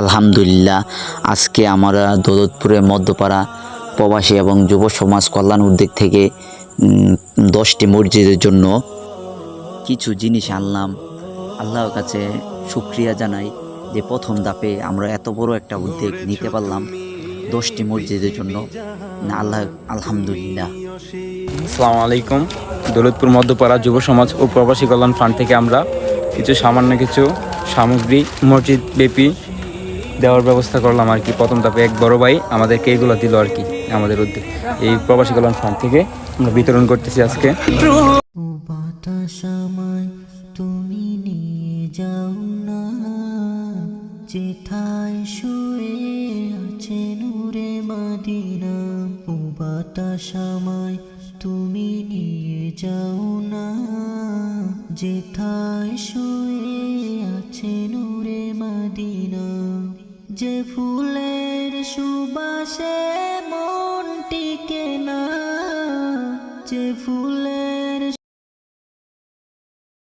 আলহামদুলিল্লাহ, আজকে আমরা দৌলতপুরের মধ্যপাড়া প্রবাসী এবং যুব সমাজ কল্যাণ উদ্যোগ থেকে দশটি মসজিদের জন্য কিছু জিনিস আনলাম। আল্লাহর কাছে শুক্রিয়া জানাই যে প্রথম দাপে আমরা এত বড় একটা উদ্যোগ নিতে পারলাম দশটি মসজিদের জন্য। আল্লাহ, আলহামদুলিল্লাহ। আসসালামু আলাইকুম। দৌলতপুর মধ্যপাড়া যুব সমাজ ও প্রবাসী কল্যাণ ফান্ড থেকে আমরা কিছু সামান্য কিছু সামগ্রী, মসজিদ ব্যাপী দেওয়ার ব্যবস্থা করলাম আর কি। প্রথম ধাপে এক বড় ভাই আমাদেরকে এগুলো দিল আর কি, আমাদের উদ্যোগ এই প্রবাসী কল্যাণ ফান্ড থেকে আমরা বিতরণ করতেছি আজকে। তুমি নিয়ে যাও না। যেথায় শুয়ে আছে ও তুমি নিয়ে যাও না। যে ফুলের সুবাসে মন টিকে না যে ফুলের